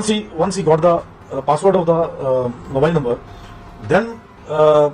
once he once he got the uh, password of the uh, mobile number, then uh,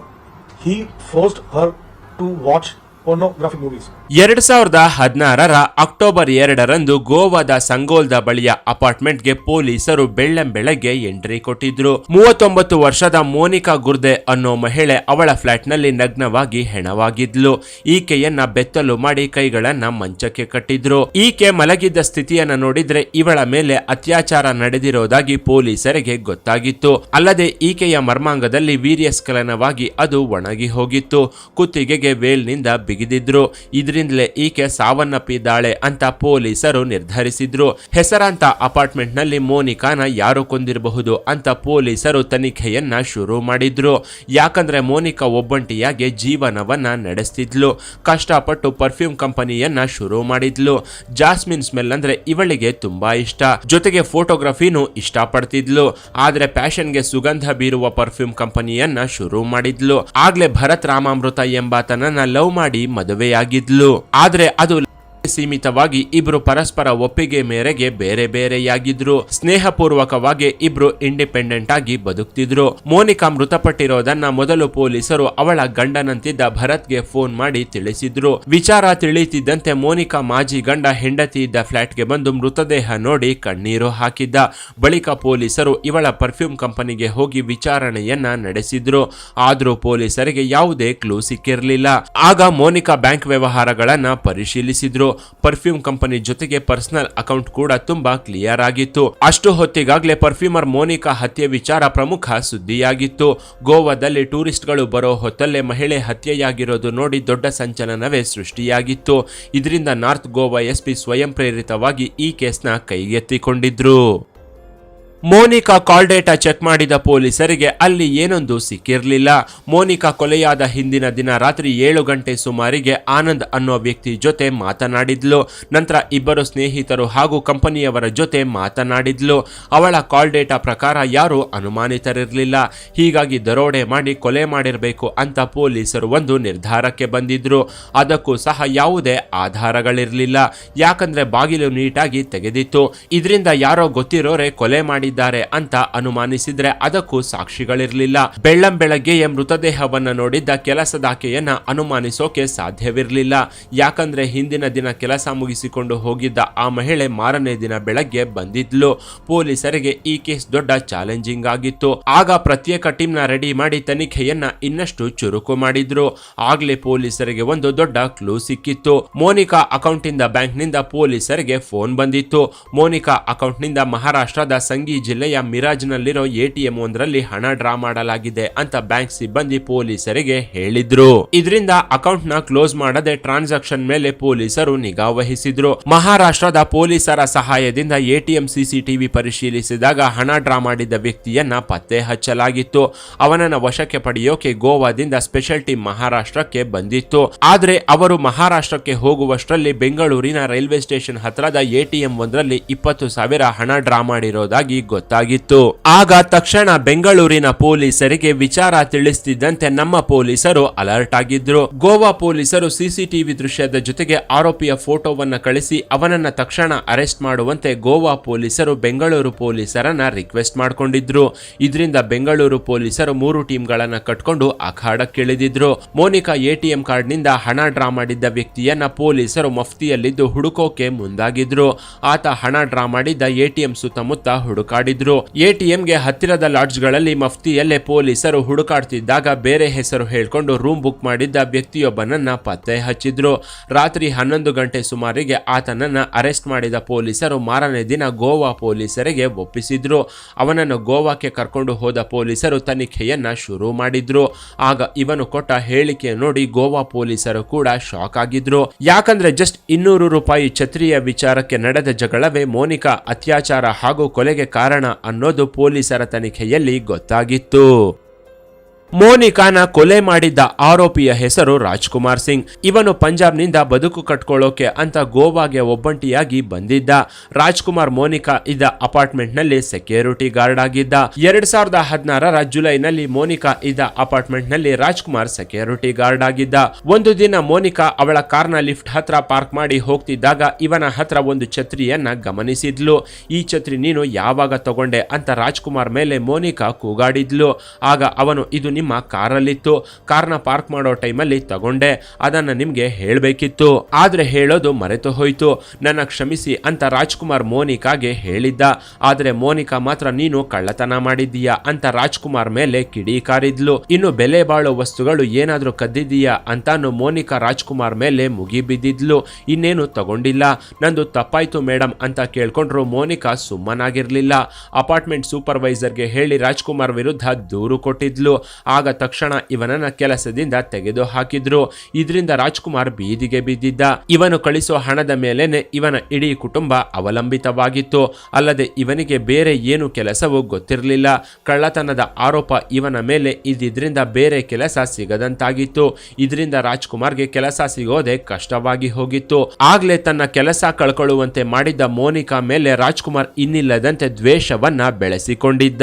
he forced her to watch pornographic movies ಎರಡ್ ಸಾವಿರದ ಹದಿನಾರರ October ಎರಡರಂದು ಗೋವಾದ ಸಂಗೋಲ್ದ ಬಳಿಯ ಅಪಾರ್ಟ್ಮೆಂಟ್ಗೆ ಪೊಲೀಸರು ಬೆಳ್ಳಂಬೆಳಗ್ಗೆ entry ಕೊಟ್ಟಿದ್ರು. ಮೂವತ್ತೊಂಬತ್ತು ವರ್ಷದ ಮೋನಿಕಾ ಗುರ್ದೆ ಅನ್ನೋ ಮಹಿಳೆ ಅವಳ ಫ್ಲಾಟ್ನಲ್ಲಿ ನಗ್ನವಾಗಿ ಹೆಣವಾಗಿದ್ಲು. ಈಕೆಯನ್ನ ಬೆತ್ತಲು ಮಾಡಿ ಕೈಗಳನ್ನ ಮಂಚಕ್ಕೆ ಕಟ್ಟಿದ್ರು. ಈಕೆ ಮಲಗಿದ್ದ ಸ್ಥಿತಿಯನ್ನ ನೋಡಿದ್ರೆ ಇವಳ ಮೇಲೆ ಅತ್ಯಾಚಾರ ನಡೆದಿರೋದಾಗಿ ಪೊಲೀಸರಿಗೆ ಗೊತ್ತಾಗಿತ್ತು. ಅಲ್ಲದೆ ಈಕೆಯ ಮರ್ಮಾಂಗದಲ್ಲಿ ವೀರ್ಯಸ್ಖಲನವಾಗಿ ಅದು ಒಣಗಿ ಹೋಗಿತ್ತು. ಕುತ್ತಿಗೆಗೆ ವೇಲ್ನಿಂದ ಬಿಗಿದಿದ್ರು ಇದರಿಂದಲೇ ಈಕೆ ಸಾವನ್ನಪ್ಪಿದ್ದಾಳೆ ಅಂತ ಪೊಲೀಸರು ನಿರ್ಧರಿಸಿದ್ರು. ಹೆಸರಾಂತ ಅಪಾರ್ಟ್ಮೆಂಟ್ನಲ್ಲಿ ಮೋನಿಕಾನ ಯಾರು ಕೊಂದಿರಬಹುದು ಅಂತ ಪೊಲೀಸರು ತನಿಖೆಯನ್ನ ಶುರು ಮಾಡಿದ್ರು. ಯಾಕಂದ್ರೆ ಮೋನಿಕಾ ಒಬ್ಬಂಟಿಯಾಗಿ ಜೀವನವನ್ನ ನಡೆಸ್ತಿದ್ಲು. ಕಷ್ಟಪಟ್ಟು ಪರ್ಫ್ಯೂಮ್ ಕಂಪನಿಯನ್ನ ಶುರು ಮಾಡಿದ್ಲು. ಜಾಸ್ಮಿನ್ ಸ್ಮೆಲ್ ಅಂದ್ರೆ ಇವಳಿಗೆ ತುಂಬಾ ಇಷ್ಟ. ಜೊತೆಗೆ ಫೋಟೋಗ್ರಫಿನೂ ಇಷ್ಟಪಡ್ತಿದ್ಲು. ಆದ್ರೆ ಪ್ಯಾಷನ್ಗೆ ಸುಗಂಧ ಬೀರುವ ಪರ್ಫ್ಯೂಮ್ ಕಂಪನಿಯನ್ನ ಶುರು ಮಾಡಿದ್ಲು. ಆಗ್ಲೇ ಭರತ್ ರಾಮಾಮೃತ ಎಂಬಾತನನ್ನ ಲವ್ ಮಾಡಿ ಮದುವೆಯಾಗಿದ್ಲು. ಆದ್ರೆ ಅದು ಸೀಮಿತವಾಗಿ ಇಬ್ರು ಪರಸ್ಪರ ಒಪ್ಪಿಗೆ ಮೇರೆಗೆ ಬೇರೆ ಬೇರೆಯಾಗಿದ್ರು. ಸ್ನೇಹಪೂರ್ವಕವಾಗಿ ಇಬ್ರು ಇಂಡಿಪೆಂಡೆಂಟ್ ಆಗಿ ಬದುಕ್ತಿದ್ರು. ಮೋನಿಕಾ ಮೃತಪಟ್ಟಿರೋದನ್ನ ಮೊದಲು ಪೊಲೀಸರು ಅವಳ ಗಂಡನಂತಿದ್ದ ಭರತ್ಗೆ ಫೋನ್ ಮಾಡಿ ತಿಳಿಸಿದ್ರು. ವಿಚಾರ ತಿಳಿಯುತ್ತಿದ್ದಂತೆ ಮೋನಿಕಾ ಮಾಜಿ ಗಂಡ ಹೆಂಡತಿ ಇದ್ದ ಫ್ಲಾಟ್ಗೆ ಬಂದು ಮೃತದೇಹ ನೋಡಿ ಕಣ್ಣೀರು ಹಾಕಿದ್ದ. ಬಳಿಕ ಪೊಲೀಸರು ಇವಳ ಪರ್ಫ್ಯೂಮ್ ಕಂಪನಿಗೆ ಹೋಗಿ ವಿಚಾರಣೆಯನ್ನ ನಡೆಸಿದ್ರು. ಆದ್ರೂ ಪೊಲೀಸರಿಗೆ ಯಾವುದೇ ಕ್ಲೂ ಸಿಕ್ಕಿರಲಿಲ್ಲ. ಆಗ ಮೋನಿಕಾ ಬ್ಯಾಂಕ್ ವ್ಯವಹಾರಗಳನ್ನ ಪರಿಶೀಲಿಸಿದ್ರು. ಪರ್ಫ್ಯೂಮ್ ಕಂಪನಿ ಜೊತೆಗೆ ಪರ್ಸನಲ್ ಅಕೌಂಟ್ ಕೂಡ ತುಂಬಾ ಕ್ಲಿಯರ್ ಆಗಿತ್ತು. ಅಷ್ಟು ಹೊತ್ತಿಗಾಗಲೇ ಪರ್ಫ್ಯೂಮರ್ ಮೋನಿಕಾ ಹತ್ಯೆ ವಿಚಾರ ಪ್ರಮುಖ ಸುದ್ದಿಯಾಗಿತ್ತು. ಗೋವಾದಲ್ಲಿ ಟೂರಿಸ್ಟ್ಗಳು ಬರೋ ಹೊತ್ತಲ್ಲೇ ಮಹಿಳೆ ಹತ್ಯೆಯಾಗಿರೋದು ನೋಡಿ ದೊಡ್ಡ ಸಂಚಲನವೇ ಸೃಷ್ಟಿಯಾಗಿತ್ತು. ಇದರಿಂದ ನಾರ್ತ್ ಗೋವಾ ಎಸ್ಪಿ ಸ್ವಯಂ ಪ್ರೇರಿತವಾಗಿ ಈ ಕೇಸ್ನ ಕೈಗೆತ್ತಿಕೊಂಡಿದ್ರು. ಮೋನಿಕಾ ಕಾಲ್ ಡೇಟಾ ಚೆಕ್ ಮಾಡಿದ ಪೊಲೀಸರಿಗೆ ಅಲ್ಲಿ ಏನೊಂದು ಸಿಕ್ಕಿರಲಿಲ್ಲ. ಮೋನಿಕಾ ಕೊಲೆಯಾದ ಹಿಂದಿನ ದಿನ ರಾತ್ರಿ ಏಳು ಗಂಟೆ ಸುಮಾರಿಗೆ ಆನಂದ್ ಅನ್ನೋ ವ್ಯಕ್ತಿ ಜೊತೆ ಮಾತನಾಡಿದ್ಲು. ನಂತರ ಇಬ್ಬರು ಸ್ನೇಹಿತರು ಹಾಗೂ ಕಂಪನಿಯವರ ಜೊತೆ ಮಾತನಾಡಿದ್ಲು. ಅವಳ ಕಾಲ್ ಡೇಟಾ ಪ್ರಕಾರ ಯಾರೂ ಅನುಮಾನಿತರಿರಲಿಲ್ಲ. ಹೀಗಾಗಿ ದರೋಡೆ ಮಾಡಿ ಕೊಲೆ ಮಾಡಿರಬೇಕು ಅಂತ ಪೊಲೀಸರು ಒಂದು ನಿರ್ಧಾರಕ್ಕೆ ಬಂದಿದ್ರು. ಅದಕ್ಕೂ ಸಹ ಯಾವುದೇ ಆಧಾರಗಳಿರಲಿಲ್ಲ. ಯಾಕಂದ್ರೆ ಬಾಗಿಲು ನೀಟಾಗಿ ತೆಗೆದಿತ್ತು. ಇದರಿಂದ ಯಾರೋ ಗೊತ್ತಿರೋರೆ ಕೊಲೆ ಮಾಡಿದ್ದಾರೆ ಅಂತ ಅನುಮಾನಿಸಿದ್ರೆ ಅದಕ್ಕೂ ಸಾಕ್ಷಿಗಳಿರಲಿಲ್ಲ. ಬೆಳ್ಳಂ ಬೆಳಗ್ಗೆಯೇ ಮೃತದೇಹವನ್ನ ನೋಡಿದ್ದ ಕೆಲಸದಾಕೆಯನ್ನ ಅನುಮಾನಿಸೋಕೆ ಸಾಧ್ಯವಿರಲಿಲ್ಲ. ಯಾಕಂದ್ರೆ ಹಿಂದಿನ ದಿನ ಕೆಲಸ ಮುಗಿಸಿಕೊಂಡು ಹೋಗಿದ್ದ ಆ ಮಹಿಳೆ ಮಾರನೇ ದಿನ ಬೆಳಗ್ಗೆ ಬಂದಿದ್ಲು. ಪೊಲೀಸರಿಗೆ ಈ ಕೇಸ್ ದೊಡ್ಡ ಚಾಲೆಂಜಿಂಗ್ ಆಗಿತ್ತು. ಆಗ ಪ್ರತ್ಯೇಕ ಟೀಮ್ನ ರೆಡಿ ಮಾಡಿ ತನಿಖೆಯನ್ನ ಇನ್ನಷ್ಟು ಚುರುಕು ಮಾಡಿದ್ರು. ಆಗ್ಲೇ ಪೊಲೀಸರಿಗೆ ಒಂದು ದೊಡ್ಡ ಕ್ಲೂ ಸಿಕ್ಕಿತ್ತು. ಮೋನಿಕಾ ಅಕೌಂಟ್ ಇಂದ ಬ್ಯಾಂಕ್ನಿಂದ ಪೊಲೀಸರಿಗೆ ಫೋನ್ ಬಂದಿತ್ತು. ಮೋನಿಕಾ ಅಕೌಂಟ್ನಿಂದ ಮಹಾರಾಷ್ಟ್ರದ ಸಂಗಿ ಜಿಲ್ಲೆಯ ಮಿರಾಜ್ನಲ್ಲಿರೋ ಎಟಿಎಂ ಒಂದರಲ್ಲಿ ಹಣ ಡ್ರಾ ಮಾಡಲಾಗಿದೆ ಅಂತ ಬ್ಯಾಂಕ್ ಸಿಬ್ಬಂದಿ ಪೊಲೀಸರಿಗೆ ಹೇಳಿದ್ರು. ಇದರಿಂದ ಅಕೌಂಟ್ನ ಕ್ಲೋಸ್ ಮಾಡದೆ ಟ್ರಾನ್ಸಾಕ್ಷನ್ ಮೇಲೆ ಪೊಲೀಸರು ನಿಗಾ ವಹಿಸಿದ್ರು. ಮಹಾರಾಷ್ಟ್ರದ ಪೊಲೀಸರ ಸಹಾಯದಿಂದ ಎಟಿಎಂ ಸಿಸಿಟಿವಿ ಪರಿಶೀಲಿಸಿದಾಗ ಹಣ ಡ್ರಾ ಮಾಡಿದ್ದ ವ್ಯಕ್ತಿಯನ್ನ ಪತ್ತೆ ಹಚ್ಚಲಾಗಿತ್ತು. ಅವನನ್ನ ವಶಕ್ಕೆ ಪಡೆಯೋಕೆ ಗೋವಾದಿಂದ ಸ್ಪೆಷಲ್ ಟೀಮ್ ಮಹಾರಾಷ್ಟ್ರಕ್ಕೆ ಬಂದಿತ್ತು. ಆದ್ರೆ ಅವರು ಮಹಾರಾಷ್ಟ್ರಕ್ಕೆ ಹೋಗುವಷ್ಟರಲ್ಲಿ ಬೆಂಗಳೂರಿನ ರೈಲ್ವೆ ಸ್ಟೇಷನ್ ಹತ್ರದ ಎಟಿಎಂ ಒಂದರಲ್ಲಿ ಇಪ್ಪತ್ತು ಸಾವಿರ ಹಣ ಡ್ರಾ ಮಾಡಿರೋದಾಗಿ ಗೊತ್ತಾಗಿತ್ತು. ಆಗ ತಕ್ಷಣ ಬೆಂಗಳೂರಿನ ಪೊಲೀಸರಿಗೆ ವಿಚಾರ ತಿಳಿಸ್ತಿದ್ದಂತೆ ನಮ್ಮ ಪೊಲೀಸರು ಅಲರ್ಟ್ ಆಗಿದ್ರು. ಗೋವಾ ಪೊಲೀಸರು ಸಿಸಿಟಿವಿ ದೃಶ್ಯದ ಜೊತೆಗೆ ಆರೋಪಿಯ ಫೋಟೋವನ್ನ ಕಳಿಸಿ ಅವನನ್ನ ತಕ್ಷಣ ಅರೆಸ್ಟ್ ಮಾಡುವಂತೆ ಗೋವಾ ಪೊಲೀಸರು ಬೆಂಗಳೂರು ಪೊಲೀಸರನ್ನ ರಿಕ್ವೆಸ್ಟ್ ಮಾಡ್ಕೊಂಡಿದ್ರು. ಇದರಿಂದ ಬೆಂಗಳೂರು ಪೊಲೀಸರು ಮೂರು ಟೀಮ್ಗಳನ್ನ ಕಟ್ಕೊಂಡು ಅಖಾಡಕ್ಕಿಳಿದಿದ್ರು. ಮೋನಿಕಾ ಎಟಿಎಂ ಕಾರ್ಡ್ನಿಂದ ಹಣ ಡ್ರಾ ಮಾಡಿದ್ದ ವ್ಯಕ್ತಿಯನ್ನ ಪೊಲೀಸರು ಮಫ್ತಿಯಲ್ಲಿದ್ದು ಹುಡುಕೋಕೆ ಮುಂದಾಗಿದ್ರು. ಆತ ಹಣ ಡ್ರಾ ಮಾಡಿದ್ದ ಎಟಿಎಂ ಸುತ್ತಮುತ್ತ ಹುಡುಕಾಡಿದ್ರು ಎಟಿಎಂಗೆ ಹತ್ತಿರದ ಲಾಡ್ಜ್ಗಳಲ್ಲಿ ಮಫ್ತಿಯಲ್ಲೇ ಪೊಲೀಸರು ಹುಡುಕಾಡ್ತಿದ್ದಾಗ ಬೇರೆ ಹೆಸರು ಹೇಳ್ಕೊಂಡು ರೂಮ್ ಬುಕ್ ಮಾಡಿದ್ದ ವ್ಯಕ್ತಿಯೊಬ್ಬನನ್ನ ಪತ್ತೆ ಹಚ್ಚಿದ್ರು. ರಾತ್ರಿ ಹನ್ನೊಂದು ಗಂಟೆ ಸುಮಾರಿಗೆ ಆತನನ್ನ ಅರೆಸ್ಟ್ ಮಾಡಿದ ಪೊಲೀಸರು ಮಾರನೇ ದಿನ ಗೋವಾ ಪೊಲೀಸರಿಗೆ ಒಪ್ಪಿಸಿದ್ರು. ಅವನನ್ನು ಗೋವಾಕ್ಕೆ ಕರ್ಕೊಂಡು ಹೋದ ಪೊಲೀಸರು ತನಿಖೆಯನ್ನ ಶುರು ಮಾಡಿದ್ರು. ಆಗ ಇವನು ಕೊಟ್ಟ ಹೇಳಿಕೆ ನೋಡಿ ಗೋವಾ ಪೊಲೀಸರು ಕೂಡ ಶಾಕ್ ಆಗಿದ್ರು. ಯಾಕಂದ್ರೆ ಜಸ್ಟ್ ಇನ್ನೂರು ರೂಪಾಯಿ ಛತ್ರಿಯ ವಿಚಾರಕ್ಕೆ ನಡೆದ ಜಗಳವೇ ಮೋನಿಕಾ ಅತ್ಯಾಚಾರ ಹಾಗೂ ಕೊಲೆಗೆ ಕಾರಣ ಅನ್ನೋದು ಪೊಲೀಸರ ತನಿಖೆಯಲ್ಲಿ ಗೊತ್ತಾಗಿತ್ತು. ಮೋನಿಕಾನ ಕೊಲೆ ಮಾಡಿದ್ದ ಆರೋಪಿಯ ಹೆಸರು ರಾಜ್ಕುಮಾರ್ ಸಿಂಗ್. ಇವನು ಪಂಜಾಬ್ನಿಂದ ಬದುಕು ಕಟ್ಕೊಳ್ಳೋಕೆ ಅಂತ ಗೋವಾಗೆ ಒಬ್ಬಂಟಿಯಾಗಿ ಬಂದಿದ್ದ. ರಾಜ್ಕುಮಾರ್ ಮೋನಿಕಾ ಇದ್ದ ಅಪಾರ್ಟ್ಮೆಂಟ್ನಲ್ಲಿ ಸೆಕ್ಯೂರಿಟಿ ಗಾರ್ಡ್ ಆಗಿದ್ದ. ಎರಡ್ ಸಾವಿರದ ಹದಿನಾರರ ಜುಲೈನಲ್ಲಿ ಮೋನಿಕಾ ಇದ್ದ ಅಪಾರ್ಟ್ಮೆಂಟ್ನಲ್ಲಿ ರಾಜ್ಕುಮಾರ್ ಸೆಕ್ಯೂರಿಟಿ ಗಾರ್ಡ್ ಆಗಿದ್ದ. ಒಂದು ದಿನ ಮೋನಿಕಾ ಅವಳ ಕಾರ್ನ ಲಿಫ್ಟ್ ಹತ್ರ ಪಾರ್ಕ್ ಮಾಡಿ ಹೋಗ್ತಿದ್ದಾಗ ಇವನ ಹತ್ರ ಒಂದು ಛತ್ರಿಯನ್ನ ಗಮನಿಸಿದ್ಲು. ಈ ಛತ್ರಿ ನೀನು ಯಾವಾಗ ತಗೊಂಡೆ ಅಂತ ರಾಜ್ಕುಮಾರ್ ಮೇಲೆ ಮೋನಿಕಾ ಕೂಗಾಡಿದ್ಲು. ಆಗ ಅವನು, ಇದು ನಿಮ್ಮ ಕಾರಲ್ಲಿತ್ತು. ಕಾರ್ನ ಪಾರ್ಕ್ ಮಾಡೋ ಟೈಮಲ್ಲಿ ತಗೊಂಡೆ. ಅದನ್ನ ನಿಮಗೆ ಹೇಳಬೇಕಿತ್ತು. ಆದರೆ ಹೇಳೋದು ಮರೆತು ಹೋಯಿತು. ನನ್ನ ಕ್ಷಮಿಸಿ ಅಂತ ರಾಜ್ಕುಮಾರ್ ಮೋನಿಕಾಗೆ ಹೇಳಿದ್ದ. ಆದರೆ ಮೋನಿಕಾ ಮಾತ್ರ ನೀನು ಕಳ್ಳತನ ಮಾಡಿದ್ದೀಯಾ ಅಂತ ರಾಜ್ಕುಮಾರ್ ಮೇಲೆ ಕಿಡಿಕಾರಿದ್ಲು ಇನ್ನು ಬೆಲೆ ಬಾಳೋ ವಸ್ತುಗಳು ಏನಾದರೂ ಕದ್ದಿದ್ದೀಯಾ ಅಂತಾನು ಮೋನಿಕಾ ರಾಜ್ಕುಮಾರ್ ಮೇಲೆ ಮುಗಿಬಿದ್ದಿದ್ಲು ಇನ್ನೇನು ತಗೊಂಡಿಲ್ಲ. ನಂದು ತಪ್ಪಾಯ್ತು ಮೇಡಮ್ ಅಂತ ಕೇಳ್ಕೊಂಡ್ರು ಮೋನಿಕಾ ಸುಮ್ಮನಾಗಿರ್ಲಿಲ್ಲ. ಅಪಾರ್ಟ್ಮೆಂಟ್ ಸೂಪರ್ವೈಸರ್ಗೆ ಹೇಳಿ ರಾಜ್ಕುಮಾರ್ ವಿರುದ್ಧ ದೂರು ಕೊಟ್ಟಿದ್ಲು. ಆಗ ತಕ್ಷಣ ಇವನನ್ನ ಕೆಲಸದಿಂದ ತೆಗೆದು ಹಾಕಿದ್ರು ಇದರಿಂದ ರಾಜ್ಕುಮಾರ್ ಬೀದಿಗೆ ಬಿದ್ದಿದ್ದ. ಇವನು ಕಳಿಸುವ ಹಣದ ಮೇಲೇನೆ ಇವನ ಇಡೀ ಕುಟುಂಬ ಅವಲಂಬಿತವಾಗಿತ್ತು. ಅಲ್ಲದೆ ಇವನಿಗೆ ಬೇರೆ ಏನು ಕೆಲಸವೂ ಗೊತ್ತಿರಲಿಲ್ಲ. ಕಳ್ಳತನದ ಆರೋಪ ಇವನ ಮೇಲೆ ಇದ್ದಿದ್ರಿಂದ ಬೇರೆ ಕೆಲಸ ಸಿಗದಂತಾಗಿತ್ತು. ಇದರಿಂದ ರಾಜ್ಕುಮಾರ್ಗೆ ಕೆಲಸ ಸಿಗೋದೆ ಕಷ್ಟವಾಗಿ ಹೋಗಿತ್ತು. ಆಗ್ಲೇ ತನ್ನ ಕೆಲಸ ಕಳ್ಕೊಳ್ಳುವಂತೆ ಮಾಡಿದ್ದ ಮೋನಿಕಾ ಮೇಲೆ ರಾಜ್ಕುಮಾರ್ ಇನ್ನಿಲ್ಲದಂತೆ ದ್ವೇಷವನ್ನ ಬೆಳೆಸಿಕೊಂಡಿದ್ದ.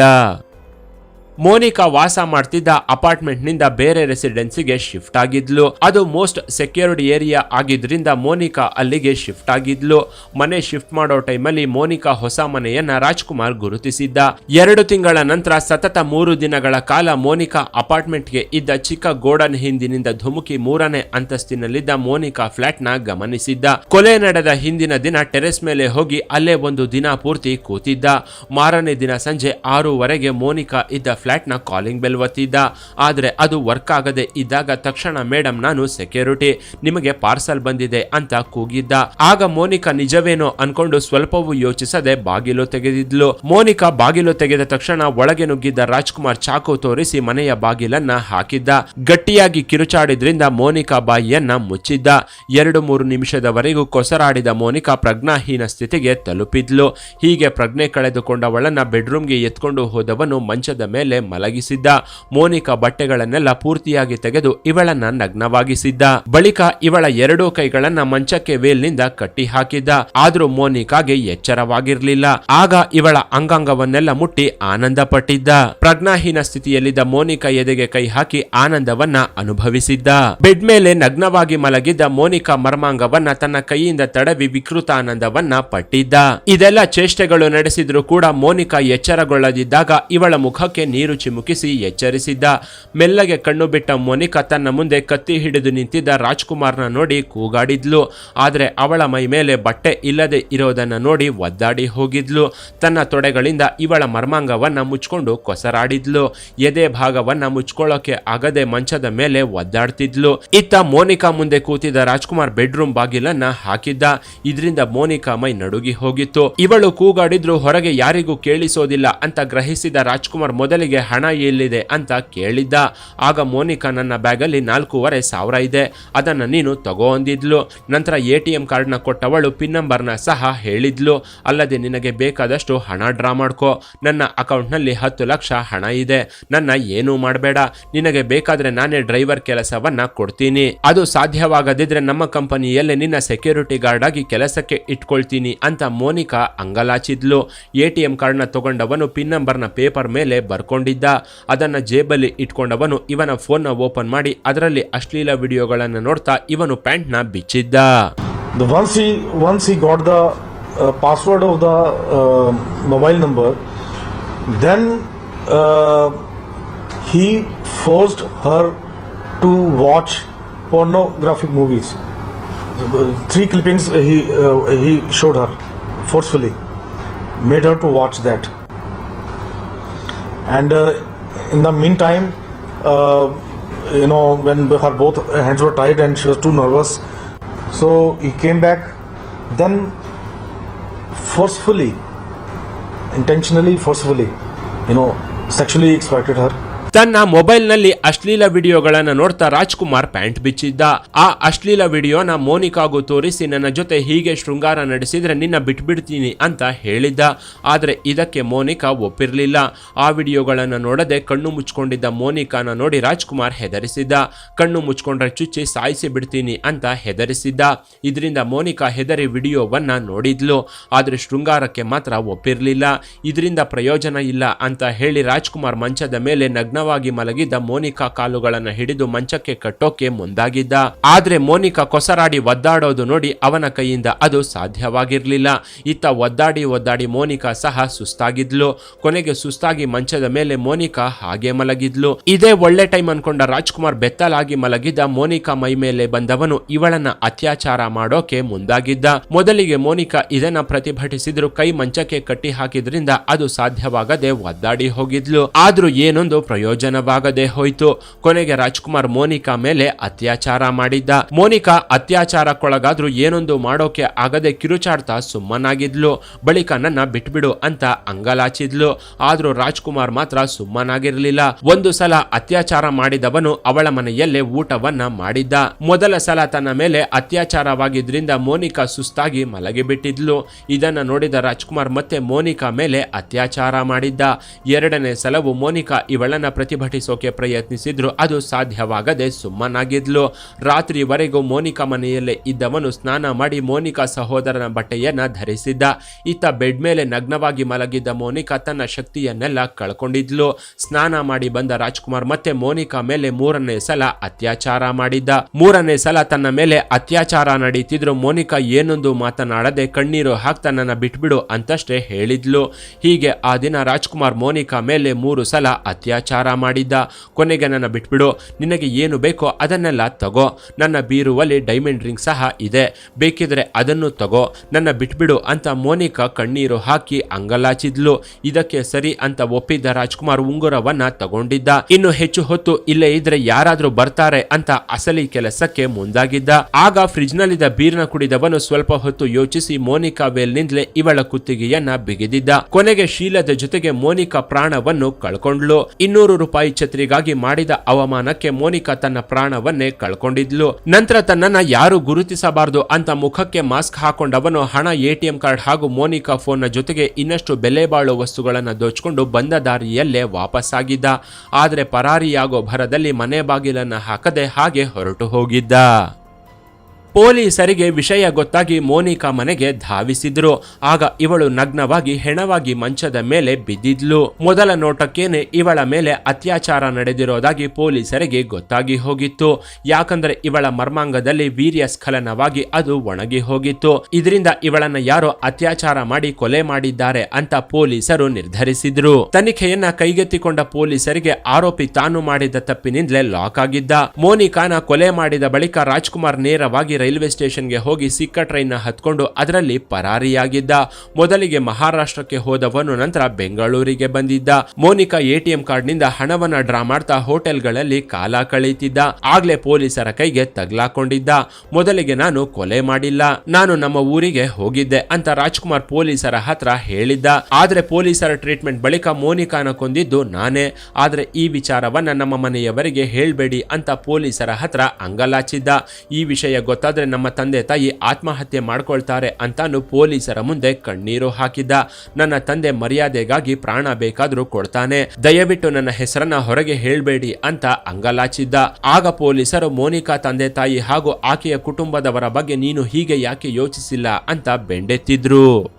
ಮೋನಿಕಾ ವಾಸ ಮಾಡ್ತಿದ್ದ ಅಪಾರ್ಟ್ಮೆಂಟ್ನಿಂದ ಬೇರೆ ರೆಸಿಡೆನ್ಸಿಗೆ ಶಿಫ್ಟ್ ಆಗಿದ್ಲು. ಅದು ಮೋಸ್ಟ್ ಸೆಕ್ಯೂರ್ಡ್ ಏರಿಯಾ ಆಗಿದ್ರಿಂದ ಮೋನಿಕಾ ಅಲ್ಲಿಗೆ ಶಿಫ್ಟ್ ಆಗಿದ್ಲು. ಮನೆ ಶಿಫ್ಟ್ ಮಾಡೋ ಟೈಮಲ್ಲಿ ಮೋನಿಕಾ ಹೊಸ ಮನೆಯನ್ನ ರಾಜ್ಕುಮಾರ್ ಗುರುತಿಸಿದ್ದ. ಎರಡು ತಿಂಗಳ ನಂತರ ಸತತ ಮೂರು ದಿನಗಳ ಕಾಲ ಮೋನಿಕಾ ಅಪಾರ್ಟ್ಮೆಂಟ್ಗೆ ಇದ್ದ ಚಿಕ್ಕ ಗೋಡನ್ ಹಿಂದಿನಿಂದ ಧುಮುಕಿ ಮೂರನೇ ಅಂತಸ್ತಿನಲ್ಲಿದ್ದ ಮೋನಿಕಾ ಫ್ಲಾಟ್ನ ಗಮನಿಸಿದ್ದ. ಕೊಲೆ ನಡೆದ ಹಿಂದಿನ ದಿನ ಟೆರೆಸ್ ಮೇಲೆ ಹೋಗಿ ಅಲ್ಲೇ ಒಂದು ದಿನ ಪೂರ್ತಿ ಕೂತಿದ್ದ. ಮಾರನೇ ದಿನ ಸಂಜೆ ಆರೂವರೆಗೆ ಮೋನಿಕಾ ಇದ್ದ ಫ್ಲಾಟ್ನ ಕಾಲಿಂಗ್ ಬೆಲ್ ಒತ್ತಿದ್ದ. ಆದರೆ ಅದು ವರ್ಕ್ ಆಗದೆ ಇದ್ದಾಗ ತಕ್ಷಣ ಮೇಡಮ್ ನಾನು ಸೆಕ್ಯೂರಿಟಿ. ನಿಮಗೆ ಪಾರ್ಸಲ್ ಬಂದಿದೆ ಅಂತ ಕೂಗಿದ್ದ. ಆಗ ಮೋನಿಕಾ, ನಿಜವೇನೋ? ಅನ್ಕೊಂಡು ಸ್ವಲ್ಪವೂ ಯೋಚಿಸದೆ ಬಾಗಿಲು ತೆಗೆದಿದ್ಲು. ಮೋನಿಕಾ ಬಾಗಿಲು ತೆಗೆದ ತಕ್ಷಣ ಒಳಗೆ ನುಗ್ಗಿದ್ದ ರಾಜ್ಕುಮಾರ್ ಚಾಕು ತೋರಿಸಿ ಮನೆಯ ಬಾಗಿಲನ್ನ ಹಾಕಿದ್ದ. ಗಟ್ಟಿಯಾಗಿ ಕಿರುಚಾಡಿದ್ರಿಂದ ಮೋನಿಕಾ ಬಾಯಿಯನ್ನ ಮುಚ್ಚಿದ್ದ. ಎರಡು ಮೂರು ನಿಮಿಷದವರೆಗೂ ಕೊಸರಾಡಿದ ಮೋನಿಕಾ ಪ್ರಜ್ಞಾಹೀನ ಸ್ಥಿತಿಗೆ ತಲುಪಿದ್ಲು. ಹೀಗೆ ಪ್ರಜ್ಞೆ ಕಳೆದುಕೊಂಡವಳನ್ನ ಬೆಡ್ರೂಮ್ಗೆ ಎತ್ಕೊಂಡು ಹೋದವನು ಮಂಚದ ಮೇಲೆ ಮಲಗಿಸಿದ್ದ. ಮೋನಿಕಾ ಬಟ್ಟೆಗಳನ್ನೆಲ್ಲ ಪೂರ್ತಿಯಾಗಿ ತೆಗೆದು ಇವಳನ್ನ ನಗ್ನವಾಗಿಸಿದ್ದ. ಬಳಿಕ ಇವಳ ಎರಡೂ ಕೈಗಳನ್ನ ಮಂಚಕ್ಕೆ ವೇಲ್ನಿಂದ ಕಟ್ಟಿ ಹಾಕಿದ್ದ. ಆದ್ರೂ ಮೋನಿಕಾಗೆ ಎಚ್ಚರವಾಗಿರ್ಲಿಲ್ಲ. ಆಗ ಇವಳ ಅಂಗಾಂಗವನ್ನೆಲ್ಲ ಮುಟ್ಟಿ ಆನಂದ ಪಟ್ಟಿದ್ದ ಪ್ರಜ್ಞಾಹೀನ ಸ್ಥಿತಿಯಲ್ಲಿದ್ದ ಮೋನಿಕಾ ಎದೆಗೆ ಕೈ ಹಾಕಿ ಆನಂದವನ್ನ ಅನುಭವಿಸಿದ್ದ. ಬೆಡ್ ಮೇಲೆ ನಗ್ನವಾಗಿ ಮಲಗಿದ್ದ ಮೋನಿಕಾ ಮರ್ಮಾಂಗವನ್ನ ತನ್ನ ಕೈಯಿಂದ ತಡವಿ ವಿಕೃತ ಆನಂದವನ್ನ ಪಟ್ಟಿದ್ದ. ಇದೆಲ್ಲ ಚೇಷ್ಟೆಗಳು ನಡೆಸಿದ್ರು ಕೂಡ ಮೋನಿಕಾ ಎಚ್ಚರಗೊಳ್ಳದಿದ್ದಾಗ ಇವಳ ಮುಖಕ್ಕೆ ನೀರು ಚಿಮುಕಿಸಿ ಎಚ್ಚರಿಸಿದ್ದ. ಮೆಲ್ಲಗೆ ಕಣ್ಣು ಬಿಟ್ಟ ಮೋನಿಕಾ ತನ್ನ ಮುಂದೆ ಕತ್ತಿ ಹಿಡಿದು ನಿಂತಿದ್ದ ರಾಜ್ಕುಮಾರ್ನ ನೋಡಿ ಕೂಗಾಡಿದ್ಲು. ಆದರೆ ಅವಳ ಮೈ ಮೇಲೆ ಬಟ್ಟೆ ಇಲ್ಲದೆ ಇರೋದನ್ನು ನೋಡಿ ಒದ್ದಾಡಿ ಹೋಗಿದ್ಲು. ತನ್ನ ತೊಡೆಗಳಿಂದ ಇವಳ ಮರ್ಮಾಂಗವನ್ನ ಮುಚ್ಕೊಂಡು ಕೊಸರಾಡಿದ್ಲು. ಎದೆ ಭಾಗವನ್ನು ಮುಚ್ಕೊಳ್ಳೋಕೆ ಆಗದೆ ಮಂಚದ ಮೇಲೆ ಒದ್ದಾಡ್ತಿದ್ಲು. ಇತ್ತ ಮೋನಿಕಾ ಮುಂದೆ ಕೂತಿದ್ದ ರಾಜ್ಕುಮಾರ್ ಬೆಡ್ರೂಮ್ ಬಾಗಿಲನ್ನ ಹಾಕಿದ್ದ. ಇದರಿಂದ ಮೋನಿಕಾ ಮೈ ನಡುಗಿ ಹೋಗಿತ್ತು. ಇವಳು ಕೂಗಾಡಿದ್ರು ಹೊರಗೆ ಯಾರಿಗೂ ಕೇಳಿಸೋದಿಲ್ಲ ಅಂತ ಗ್ರಹಿಸಿದ ರಾಜ್ಕುಮಾರ್ ಮೊದಲಿಗೆ ಹಣ ಎಲ್ಲಿದೆ ಅಂತ ಕೇಳಿದ್ದ. ಆಗ ಮೋನಿಕಾ ನನ್ನ ಬ್ಯಾಗಲ್ಲಿ ನಾಲ್ಕೂವರೆ ಸಾವಿರ ಇದೆ. ಅದನ್ನ ನೀನು ತಗೋ ಅಂದಿದ್ಲು. ನಂತರ ಎ ಟಿ ಎಂ ಕಾರ್ಡ್ನ ಕೊಟ್ಟವಳು ಪಿನ್ ನಂಬರ್ನ ಸಹ ಹೇಳಿದ್ಲು. ಅಲ್ಲದೆ ನಿನಗೆ ಬೇಕಾದಷ್ಟು ಹಣ ಡ್ರಾ ಮಾಡ್ಕೋ. ನನ್ನ ಅಕೌಂಟ್ನಲ್ಲಿ ಹತ್ತು ಲಕ್ಷ ಹಣ ಇದೆ. ನನ್ನ ಏನೂ ಮಾಡಬೇಡ. ನಿನಗೆ ಬೇಕಾದ್ರೆ ನಾನೇ ಡ್ರೈವರ್ ಕೆಲಸವನ್ನ ಕೊಡ್ತೀನಿ. ಅದು ಸಾಧ್ಯವಾಗದಿದ್ರೆ ನಮ್ಮ ಕಂಪನಿಯಲ್ಲೇ ನಿನ್ನ ಸೆಕ್ಯೂರಿಟಿ ಗಾರ್ಡ್ ಆಗಿ ಕೆಲಸಕ್ಕೆ ಇಟ್ಕೊಳ್ತೀನಿ ಅಂತ ಮೋನಿಕಾ ಅಂಗಲಾಚಿದ್ಲು. ಎ ಟಿ ಎಂ ಕಾರ್ಡ್ನ ತಗೊಂಡವನು ಪಿನ್ ನಂಬರ್ನ ಪೇಪರ್ ಮೇಲೆ ಬರ್ಕೊಂಡಿದ್ದ ಅದನ್ನ ಜೇಬಲ್ಲಿ ಇಟ್ಕೊಂಡವನು ಇವನ ಫೋನ್ನ ಓಪನ್ ಮಾಡಿ ಅದರಲ್ಲಿ ಅಶ್ಲೀಲ ವಿಡಿಯೋಗಳನ್ನು ನೋಡ್ತಾ ಇವನು ಪ್ಯಾಂಟ್ನ ಬಿಚ್ಚಿದ್ದ password uh, uh, uh, he forced her to watch pornographic movies. Uh, Three clippings uh, he uh, he showed her forcefully, made her to watch that. And uh, in the meantime, uh, you know, when her both hands were tied and she was too nervous, so he came back, then forcefully, intentionally, forcefully, you know, sexually exploited her. ತನ್ನ ಮೊಬೈಲ್ನಲ್ಲಿ ಅಶ್ಲೀಲ ವಿಡಿಯೋಗಳನ್ನ ನೋಡ್ತಾ Rajkumar pant ಬಿಚ್ಚಿದ್ದ. ಆ ಅಶ್ಲೀಲ ವಿಡಿಯೋನ ಮೋನಿಕಾಗೂ ತೋರಿಸಿ ನನ್ನ ಜೊತೆ ಹೀಗೆ ಶೃಂಗಾರ ನಡೆಸಿದ್ರೆ ನಿನ್ನ ಬಿಟ್ಬಿಡ್ತೀನಿ ಅಂತ ಹೇಳಿದ್ದ. ಆದರೆ ಇದಕ್ಕೆ ಮೋನಿಕಾ ಒಪ್ಪಿರಲಿಲ್ಲ. ಆ ವಿಡಿಯೋಗಳನ್ನು ನೋಡದೆ ಕಣ್ಣು ಮುಚ್ಕೊಂಡಿದ್ದ ಮೋನಿಕಾನ ನೋಡಿ ರಾಜ್ಕುಮಾರ್ ಹೆದರಿಸಿದ್ದ. ಕಣ್ಣು ಮುಚ್ಕೊಂಡ್ರೆ ಚುಚ್ಚಿ ಸಾಯಿಸಿ ಬಿಡ್ತೀನಿ ಅಂತ ಹೆದರಿಸಿದ್ದ. ಇದರಿಂದ ಮೋನಿಕಾ ಹೆದರಿ ವಿಡಿಯೋವನ್ನ ನೋಡಿದ್ಲು. ಆದರೆ ಶೃಂಗಾರಕ್ಕೆ ಮಾತ್ರ ಒಪ್ಪಿರಲಿಲ್ಲ. ಇದರಿಂದ ಪ್ರಯೋಜನ ಇಲ್ಲ ಅಂತ ಹೇಳಿ ರಾಜ್ಕುಮಾರ್ ಮಂಚದ ಮೇಲೆ ನಗ್ನವಾಗಿ ಮಲಗಿದ್ದ ಮೋನಿಕಾ ಕಾಲುಗಳನ್ನು ಹಿಡಿದು ಮಂಚಕ್ಕೆ ಕಟ್ಟೋಕೆ ಮುಂದಾಗಿದ್ದ. ಆದ್ರೆ ಮೋನಿಕಾ ಕೊಸರಾಡಿ ಒದ್ದಾಡೋದು ನೋಡಿ ಅವನ ಕೈಯಿಂದ ಅದು ಸಾಧ್ಯವಾಗಿರ್ಲಿಲ್ಲ. ಇತ್ತ ಒದ್ದಾಡಿ ಒದ್ದಾಡಿ ಮೋನಿಕಾ ಸಹ ಸುಸ್ತಾಗಿದ್ಲು. ಕೊನೆಗೆ ಸುಸ್ತಾಗಿ ಮಂಚದ ಮೇಲೆ ಮೋನಿಕಾ ಹಾಗೆ ಮಲಗಿದ್ಲು. ಇದೇ ಒಳ್ಳೆ ಟೈಮ್ ಅನ್ಕೊಂಡ ರಾಜ್ಕುಮಾರ್ ಬೆತ್ತಲಾಗಿ ಮಲಗಿದ್ದ ಮೋನಿಕಾ ಮೈ ಮೇಲೆ ಬಂದವನು ಇವಳನ್ನ ಅತ್ಯಾಚಾರ ಮಾಡೋಕೆ ಮುಂದಾಗಿದ್ದ. ಮೊದಲಿಗೆ ಮೋನಿಕಾ ಇದನ್ನ ಪ್ರತಿಭಟಿಸಿದ್ರು, ಕೈ ಮಂಚಕ್ಕೆ ಕಟ್ಟಿ ಹಾಕಿದ್ರಿಂದ ಅದು ಸಾಧ್ಯವಾಗದೆ ಒದ್ದಾಡಿ ಹೋಗಿದ್ಲು. ಆದ್ರೂ ಏನೊಂದು ಪ್ರಯೋಜನವಾಗದೆ ಹೋಯಿತು. ಕೊನೆಗೆ ರಾಜ್ಕುಮಾರ್ ಮೋನಿಕಾ ಮೇಲೆ ಅತ್ಯಾಚಾರ ಮಾಡಿದ್ದ. ಮೋನಿಕಾ ಅತ್ಯಾಚಾರಕ್ಕೊಳಗಾದ್ರೂ ಏನೊಂದು ಮಾಡೋಕೆ ಆಗದೆ ಕಿರುಚಾಡ್ತಾ ಸುಮ್ಮನಾಗಿದ್ಲು. ಬಳಿಕ ನನ್ನ ಬಿಟ್ಬಿಡು ಅಂತ ಅಂಗಲಾಚಿದ್ಲು. ಆದ್ರೂ ರಾಜ್ಕುಮಾರ್ ಮಾತ್ರ ಸುಮ್ಮನಾಗಿರ್ಲಿಲ್ಲ. ಒಂದು ಸಲ ಅತ್ಯಾಚಾರ ಮಾಡಿದವನು ಅವಳ ಮನೆಯಲ್ಲೇ ಊಟವನ್ನ ಮಾಡಿದ್ದ. ಮೊದಲ ಸಲ ತನ್ನ ಮೇಲೆ ಅತ್ಯಾಚಾರವಾಗಿದ್ರಿಂದ ಮೋನಿಕಾ ಸುಸ್ತಾಗಿ ಮಲಗಿಬಿಟ್ಟಿದ್ಲು. ಇದನ್ನ ನೋಡಿದ ರಾಜ್ಕುಮಾರ್ ಮತ್ತೆ ಮೋನಿಕಾ ಮೇಲೆ ಅತ್ಯಾಚಾರ ಮಾಡಿದ್ದ. ಎರಡನೇ ಸಲವು ಮೋನಿಕಾ ಇವಳನ್ನ ಪ್ರತಿಭಟಿಸೋಕೆ ಪ್ರಯತ್ನಿಸಿದ್ರು. ಅದು ಸಾಧ್ಯವಾಗದೆ ಸುಮ್ಮನಾಗಿದ್ಲು. ರಾತ್ರಿವರೆಗೂ ಮೋನಿಕಾ ಮನೆಯಲ್ಲೇ ಇದ್ದವನು ಸ್ನಾನ ಮಾಡಿ ಮೋನಿಕಾ ಸಹೋದರನ ಬಟ್ಟೆಯನ್ನ ಧರಿಸಿದ್ದ. ಇತ್ತ ಬೆಡ್ ಮೇಲೆ ನಗ್ನವಾಗಿ ಮಲಗಿದ್ದ ಮೋನಿಕಾ ತನ್ನ ಶಕ್ತಿಯನ್ನೆಲ್ಲ ಕಳ್ಕೊಂಡಿದ್ಲು. ಸ್ನಾನ ಮಾಡಿ ಬಂದ ರಾಜ್ಕುಮಾರ್ ಮತ್ತೆ ಮೋನಿಕಾ ಮೇಲೆ ಮೂರನೇ ಸಲ ಅತ್ಯಾಚಾರ ಮಾಡಿದ್ದ. ಮೂರನೇ ಸಲ ತನ್ನ ಮೇಲೆ ಅತ್ಯಾಚಾರ ನಡೀತಿದ್ರು. ಮೋನಿಕಾ ಏನೊಂದು ಮಾತನಾಡದೆ ಕಣ್ಣೀರು ಹಾಕ್ತಾ ನನ್ನ ಬಿಟ್ಬಿಡು ಅಂತಷ್ಟೇ ಹೇಳಿದ್ಲು. ಹೀಗೆ ಆ ದಿನ ರಾಜ್ಕುಮಾರ್ ಮೋನಿಕಾ ಮೇಲೆ ಮೂರು ಸಲ ಅತ್ಯಾಚಾರ ಮಾಡಿದ್ದ. ಕೊನೆಗೆ ನನ್ನ ಬಿಟ್ಬಿಡು. ನಿನಗೆ ಏನು ಬೇಕೋ ಅದನ್ನೆಲ್ಲ ತಗೋ. ನನ್ನ ಬೀರುವಲ್ಲಿ ಡೈಮಂಡ್ ರಿಂಗ್ ಸಹ ಇದೆ. ಬೇಕಿದ್ರೆ ಅದನ್ನು ತಗೋ. ನನ್ನ ಬಿಟ್ಬಿಡು ಅಂತ ಮೋನಿಕಾ ಕಣ್ಣೀರು ಹಾಕಿ ಅಂಗಲಾಚಿದ್ಲು. ಇದಕ್ಕೆ ಸರಿ ಅಂತ ಒಪ್ಪಿದ್ದ ರಾಜ್ಕುಮಾರ್ ಉಂಗುರವನ್ನ ತಗೊಂಡಿದ್ದ. ಇನ್ನು ಹೆಚ್ಚು ಹೊತ್ತು ಇಲ್ಲೇ ಇದ್ರೆ ಯಾರಾದ್ರೂ ಬರ್ತಾರೆ ಅಂತ ಅಸಲಿ ಕೆಲಸಕ್ಕೆ ಮುಂದಾಗಿದ್ದ. ಆಗ ಫ್ರಿಜ್ ನಲ್ಲಿದ್ದ ಬೀರ್ನ ಕುಡಿದವನು ಸ್ವಲ್ಪ ಹೊತ್ತು ಯೋಚಿಸಿ ಮೋನಿಕಾ ವೇಲ್ನಿಂದಲೇ ಇವಳ ಕುತ್ತಿಗೆಯನ್ನ ಬಿಗಿದಿದ್ದ. ಕೊನೆಗೆ ಶೀಲದ ಜೊತೆಗೆ ಮೋನಿಕಾ ಪ್ರಾಣವನ್ನು ಕಳ್ಕೊಂಡ್ಲು ಇನ್ನೂರು ರೂಪಾಯಿ ಛತ್ರಿಗಾಗಿ ಮಾಡಿದ ಅವಮಾನಕ್ಕೆ ಮೋನಿಕಾ ತನ್ನ ಪ್ರಾಣವನ್ನೇ ಕಳ್ಕೊಂಡಿದ್ಲು. ನಂತರ ತನ್ನನ್ನ ಯಾರು ಗುರುತಿಸಬಾರದು ಅಂತ ಮುಖಕ್ಕೆ ಮಾಸ್ಕ್ ಹಾಕೊಂಡವನು ಹಣ ಎಟಿಎಂ ಕಾರ್ಡ್ ಹಾಗೂ ಮೋನಿಕಾ ಫೋನ್ನ ಜೊತೆಗೆ ಇನ್ನಷ್ಟು ಬೆಲೆ ಬಾಳುವ ವಸ್ತುಗಳನ್ನ ದೋಚ್ಕೊಂಡು ಬಂದ ದಾರಿಯಲ್ಲೇ ವಾಪಸ್ಸಾಗಿದ್ದ. ಆದರೆ ಪರಾರಿಯಾಗೋ ಭರದಲ್ಲಿ ಮನೆ ಬಾಗಿಲನ್ನು ಹಾಕದೆ ಹಾಗೆ ಹೊರಟು ಹೋಗಿದ್ದ. ಪೊಲೀಸರಿಗೆ ವಿಷಯ ಗೊತ್ತಾಗಿ ಮೋನಿಕಾ ಮನೆಗೆ ಧಾವಿಸಿದ್ರು. ಆಗ ಇವಳು ನಗ್ನವಾಗಿ ಹೆಣವಾಗಿ ಮಂಚದ ಮೇಲೆ ಬಿದ್ದಿದ್ಲು. ಮೊದಲ ನೋಟಕ್ಕೇನೆ ಇವಳ ಮೇಲೆ ಅತ್ಯಾಚಾರ ನಡೆದಿರೋದಾಗಿ ಪೊಲೀಸರಿಗೆ ಗೊತ್ತಾಗಿ ಹೋಗಿತ್ತು. ಯಾಕಂದ್ರೆ ಇವಳ ಮರ್ಮಾಂಗದಲ್ಲಿ ವೀರ್ಯ ಸ್ಖಲನವಾಗಿ ಅದು ಒಣಗಿ ಹೋಗಿತ್ತು. ಇದರಿಂದ ಇವಳನ್ನ ಯಾರೋ ಅತ್ಯಾಚಾರ ಮಾಡಿ ಕೊಲೆ ಮಾಡಿದ್ದಾರೆ ಅಂತ ಪೊಲೀಸರು ನಿರ್ಧರಿಸಿದ್ರು. ತನಿಖೆಯನ್ನ ಕೈಗೆತ್ತಿಕೊಂಡ ಪೊಲೀಸರಿಗೆ ಆರೋಪಿ ತಾನು ಮಾಡಿದ ತಪ್ಪಿನಿಂದಲೇ ಲಾಕ್ ಆಗಿದ್ದ. ಮೋನಿಕಾನ ಕೊಲೆ ಮಾಡಿದ ಬಳಿಕ ರಾಜ್ಕುಮಾರ್ ನೇರವಾಗಿ ರೈಲ್ವೆ ಸ್ಟೇಷನ್ಗೆ ಹೋಗಿ ಸಿಕ್ಕ ಟ್ರೈನ್ ಹತ್ಕೊಂಡು ಅದರಲ್ಲಿ ಪರಾರಿಯಾಗಿದ್ದ. ಮೊದಲಿಗೆ ಮಹಾರಾಷ್ಟ್ರಕ್ಕೆ ಹೋದವನು ನಂತರ ಬೆಂಗಳೂರಿಗೆ ಬಂದಿದ್ದ. ಮೋನಿಕಾ ಎಟಿಎಂ ಕಾರ್ಡ್ನಿಂದ ಹಣವನ್ನ ಡ್ರಾ ಮಾಡ್ತಾ ಹೋಟೆಲ್ಗಳಲ್ಲಿ ಕಾಲ ಕಳೀತಿದ್ದ ಆಗ್ಲೇ ಪೊಲೀಸರ ಕೈಗೆ ತಗ್ಲಾಕೊಂಡಿದ್ದ. ಮೊದಲಿಗೆ ನಾನು ಕೊಲೆ ಮಾಡಿಲ್ಲ. ನಾನು ನಮ್ಮ ಊರಿಗೆ ಹೋಗಿದ್ದೆ ಅಂತ ರಾಜ್ಕುಮಾರ್ ಪೊಲೀಸರ ಹತ್ರ ಹೇಳಿದ್ದ. ಆದ್ರೆ ಪೊಲೀಸರ ಟ್ರೀಟ್ಮೆಂಟ್ ಬಳಿಕ ಮೋನಿಕಾನ ಕೊಂದಿದ್ದು ನಾನೇ. ಆದ್ರೆ ಈ ವಿಚಾರವನ್ನ ನಮ್ಮ ಮನೆಯವರಿಗೆ ಹೇಳ್ಬೇಡಿ ಅಂತ ಪೊಲೀಸರ ಹತ್ರ ಅಂಗಲಾಚಿದ್ದ. ಈ ವಿಷಯ ಗೊತ್ತಾದ್ರೆ ನಮ್ಮ ತಂದೆ ತಾಯಿ ಆತ್ಮಹತ್ಯೆ ಮಾಡ್ಕೊಳ್ತಾರೆ ಅಂತಾನು ಪೊಲೀಸರ ಮುಂದೆ ಕಣ್ಣೀರು ಹಾಕಿದ್ದ. ನನ್ನ ತಂದೆ ಮರ್ಯಾದೆಗಾಗಿ ಪ್ರಾಣ ಬೇಕಾದ್ರೂ ಕೊಡ್ತಾನೆ. ದಯವಿಟ್ಟು ನನ್ನ ಹೆಸರನ್ನ ಹೊರಗೆ ಹೇಳಬೇಡಿ ಅಂತ ಅಂಗಲಾಚಿದ್ದ. ಆಗ ಪೊಲೀಸರು ಮೋನಿಕಾ ತಂದೆ ತಾಯಿ ಹಾಗೂ ಆಕೆಯ ಕುಟುಂಬದವರ ಬಗ್ಗೆ ನೀನು ಹೀಗೆ ಯಾಕೆ ಯೋಚಿಸಿಲ್ಲ ಅಂತ ಬೆಂಡೆತ್ತಿದ್ರು.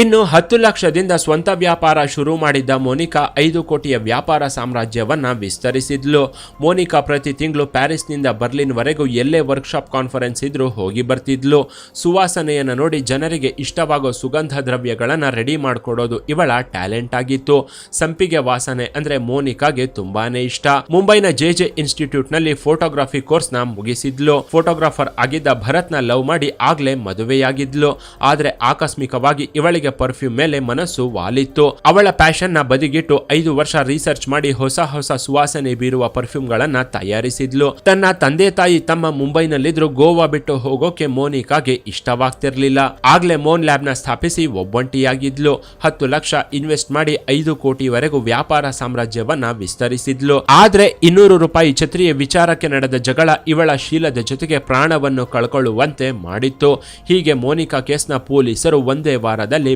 ಇನ್ನು ಹತ್ತು ಲಕ್ಷದಿಂದ ಸ್ವಂತ ವ್ಯಾಪಾರ ಶುರು ಮಾಡಿದ್ದ ಮೋನಿಕಾ ಐದು ಕೋಟಿಯ ವ್ಯಾಪಾರ ಸಾಮ್ರಾಜ್ಯವನ್ನ ವಿಸ್ತರಿಸಿದ್ಲು. ಮೋನಿಕಾ ಪ್ರತಿ ತಿಂಗಳು ಪ್ಯಾರಿಸ್ನಿಂದ ಬರ್ಲಿನ್ವರೆಗೂ ಎಲ್ಲೇ ವರ್ಕ್ಶಾಪ್ ಕಾನ್ಫರೆನ್ಸ್ ಇದ್ರೂ ಹೋಗಿ ಬರ್ತಿದ್ಲು. ಸುವಾಸನೆಯನ್ನು ನೋಡಿ ಜನರಿಗೆ ಇಷ್ಟವಾಗೋ ಸುಗಂಧ ದ್ರವ್ಯಗಳನ್ನು ರೆಡಿ ಮಾಡಿಕೊಡೋದು ಇವಳ ಟ್ಯಾಲೆಂಟ್ ಆಗಿತ್ತು. ಸಂಪಿಗೆ ವಾಸನೆ ಅಂದರೆ ಮೋನಿಕಾಗೆ ತುಂಬಾನೇ ಇಷ್ಟ. ಮುಂಬೈನ ಜೆ ಜೆ ಇನ್ಸ್ಟಿಟ್ಯೂಟ್ನಲ್ಲಿ ಫೋಟೋಗ್ರಫಿ ಕೋರ್ಸ್ನ ಮುಗಿಸಿದ್ಲು. ಫೋಟೋಗ್ರಾಫರ್ ಆಗಿದ್ದ ಭರತ್ನ ಲವ್ ಮಾಡಿ ಆಗ್ಲೇ ಮದುವೆಯಾಗಿದ್ಲು. ಆದರೆ ಆಕಸ್ಮಿಕವಾಗಿ ಇವಳಿಗೆ ಪರ್ಫ್ಯೂಮ್ ಮೇಲೆ ಮನಸ್ಸು ವಾಲಿತ್ತು. ಅವಳ ಪ್ಯಾಷನ್ನ ಬದಿಗಿಟ್ಟು ಐದು ವರ್ಷ ರಿಸರ್ಚ್ ಮಾಡಿ ಹೊಸ ಹೊಸ ಸುವಾಸನೆ ಬೀರುವ ಪರ್ಫ್ಯೂಮ್ ಗಳನ್ನ ತಯಾರಿಸಿದ್ಲು. ತನ್ನ ತಂದೆ ತಾಯಿ ತಮ್ಮ ಮುಂಬೈನಲ್ಲಿದ್ರು ಗೋವಾ ಬಿಟ್ಟು ಹೋಗೋಕೆ ಮೋನಿಕಾಗೆ ಇಷ್ಟವಾಗ್ತಿರ್ಲಿಲ್ಲ. ಆಗ್ಲೇ ಮೋನ್ ಲ್ಯಾಬ್ನ ಸ್ಥಾಪಿಸಿ ಒಬ್ಬಂಟಿಯಾಗಿದ್ಲು. ಹತ್ತು ಲಕ್ಷ ಇನ್ವೆಸ್ಟ್ ಮಾಡಿ ಐದು ಕೋಟಿವರೆಗೂ ವ್ಯಾಪಾರ ಸಾಮ್ರಾಜ್ಯವನ್ನ ವಿಸ್ತರಿಸಿದ್ಲು. ಆದ್ರೆ ಇನ್ನೂರು ರೂಪಾಯಿ ಛತ್ರಿಯ ವಿಚಾರಕ್ಕೆ ನಡೆದ ಜಗಳ ಇವಳ ಶೀಲದ ಜೊತೆಗೆ ಪ್ರಾಣವನ್ನು ಕಳ್ಕೊಳ್ಳುವಂತೆ ಮಾಡಿತ್ತು. ಹೀಗೆ ಮೋನಿಕಾ ಕೇಸ್ನ ಪೊಲೀಸರು ಒಂದೇ ವಾರದಲ್ಲಿ